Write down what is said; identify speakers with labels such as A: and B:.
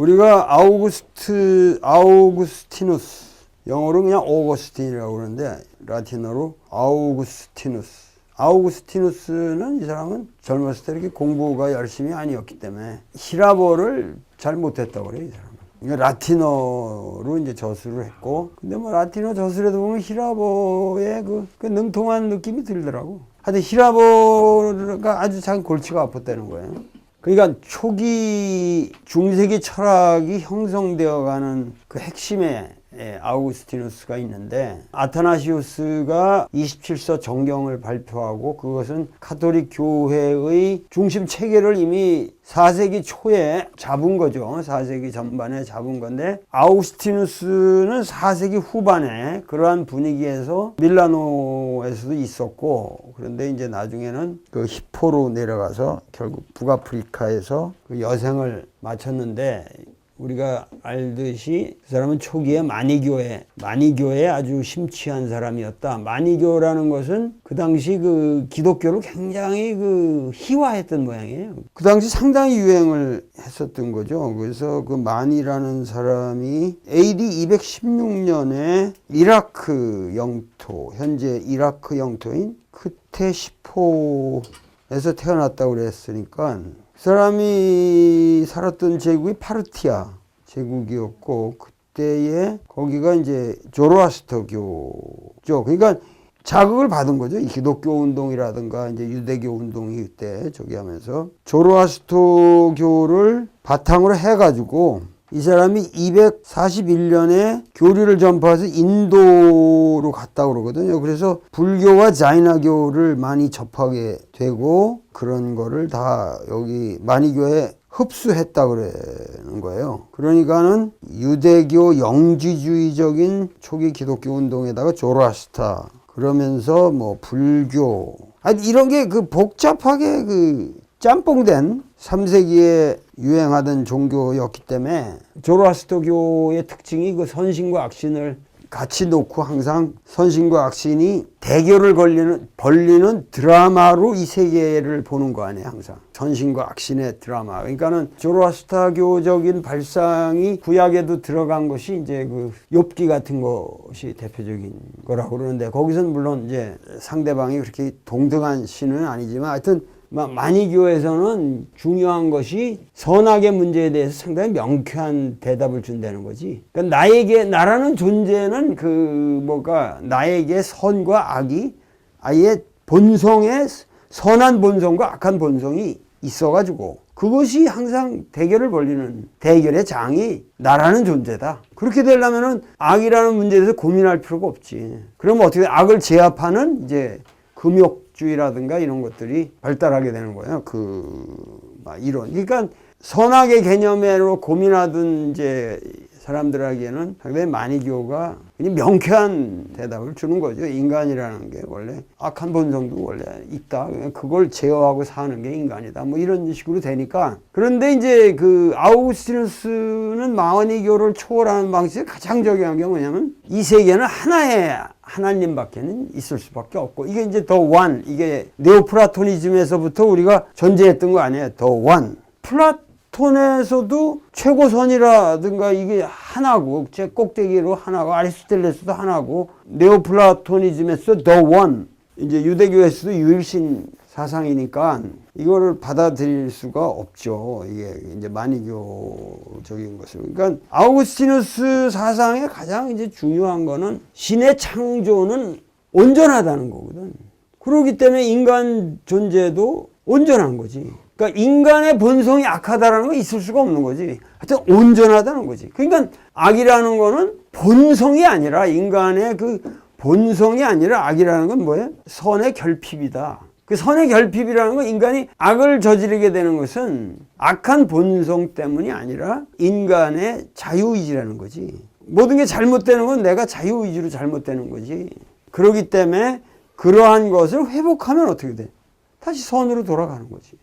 A: 우리가 아우구스트 아우구스티누스 영어로 그냥 오거스틴이라고 그러는데 라틴어로 아우구스티누스. 아우구스티누스는 이 사람은 젊었을 때 이렇게 공부가 열심히 아니었기 때문에 히라보를 잘 못했다고 그래요 이 사람은. 그러니까 라틴어로 이제 저술을 했고 근데 뭐 라틴어 저술에도 보면 히라보의 그, 그 능통한 느낌이 들더라고. 하여튼 히라보가 아주 참 골치가 아팠다는 거예요 그러니까 초기 중세기 철학이 형성되어 가는 그 핵심에 예, 아우구스티누스가 있는데 아타나시우스가 27서 정경을 발표하고 그것은 카톨릭 교회의 중심 체계를 이미 4세기 초에 잡은 거죠. 4세기 전반에 잡은 건데 아우구스티누스는 4세기 후반에 그러한 분위기에서 밀라노에서도 있었고 그런데 이제 나중에는 그 히포로 내려가서 결국 북아프리카에서 그 여생을 마쳤는데 우리가 알듯이 그 사람은 초기에 마니교회, 마니교에 아주 심취한 사람이었다. 마니교라는 것은 그 당시 그 기독교를 굉장히 그 희화했던 모양이에요. 그 당시 상당히 유행을 했었던 거죠. 그래서 그 마니라는 사람이 AD 216년에 이라크 영토, 현재 이라크 영토인 크테시포에서 태어났다고 그랬으니까 그 사람이 살았던 제국이 파르티아 제국이었고 그때에 거기가 이제 조로아스터교죠. 그러니까 자극을 받은 거죠. 이 기독교 운동이라든가 이제 유대교 운동이 그때 저기 하면서 조로아스터교를 바탕으로 해가지고 이 사람이 241년에 교리를 전파해서 인도로 갔다 그러거든요. 그래서 불교와 자이나교를 많이 접하게 되고 그런 거를 다 여기 마니교에 흡수했다 그 러는 거예요. 그러니까는 유대교 영지주의적인 초기 기독교 운동에다가 조라스타 그러면서 뭐 불교 아니 이런 게 그 복잡하게 그 짬뽕된 3세기에 유행하던 종교였기 때문에 조로아스터교의 특징이 그 선신과 악신을 같이 놓고 항상 선신과 악신이 대결을 걸리는 벌리는 드라마로 이 세계를 보는 거 아니에요 항상. 선신과 악신의 드라마. 그러니까는 조로아스타교적인 발상이 구약에도 들어간 것이 이제 그 욥기 같은 것이 대표적인 거라고 그러는데 거기서는 물론 이제 상대방이 그렇게 동등한 신은 아니지만 하여튼 마니교에서는 중요한 것이 선악의 문제에 대해서 상당히 명쾌한 대답을 준다는 거지. 그러니까 나에게 나라는 존재는 그 뭐가 나에게 선과 악이 아예 본성에 선한 본성과 악한 본성이 있어가지고 그것이 항상 대결을 벌리는 대결의 장이 나라는 존재다. 그렇게 되려면은 악이라는 문제에 대해서 고민할 필요가 없지. 그러면 어떻게 악을 제압하는 이제 금욕 주의라든가 이런 것들이 발달하게 되는 거예요. 그 이론. 그러니까 선악의 개념으로 고민하던 이제 사람들에게는 상당히 마니교가 명쾌한 대답을 주는 거죠. 인간이라는 게 원래 악한 본성도 원래 있다. 그걸 제어하고 사는 게 인간이다. 뭐 이런 식으로 되니까. 그런데 이제 그 아우구스티누스는 마니교를 초월하는 방식에 가장 적용한 게 뭐냐면 이 세계는 하나의 하나님밖에는 있을 수밖에 없고 이게 이제 더 원 이게 네오플라토니즘에서부터 우리가 전제했던 거 아니에요 더 원 플라 톤에서도 최고선이라든가 이게 하나고 제 꼭대기로 하나고 아리스토텔레스도 하나고 네오플라토니즘에서 더원 이제 유대교에서도 유일신 사상이니까 이거를 받아들일 수가 없죠. 이게 이제 마니교적인 것을. 그러니까 아우구스티누스 사상의 가장 이제 중요한 거는 신의 창조는 온전하다는 거거든. 그렇기 때문에 인간 존재도 온전한 거지. 그러니까 인간의 본성이 악하다라는 건 있을 수가 없는 거지. 하여튼 온전하다는 거지. 그러니까 악이라는 거는 본성이 아니라 인간의 그 본성이 아니라 악이라는 건 뭐예요? 선의 결핍이다. 그 선의 결핍이라는 건 인간이 악을 저지르게 되는 것은 악한 본성 때문이 아니라 인간의 자유의지라는 거지. 모든 게 잘못되는 건 내가 자유의지로 잘못되는 거지. 그러기 때문에 그러한 것을 회복하면 어떻게 돼? 다시 선으로 돌아가는 거지.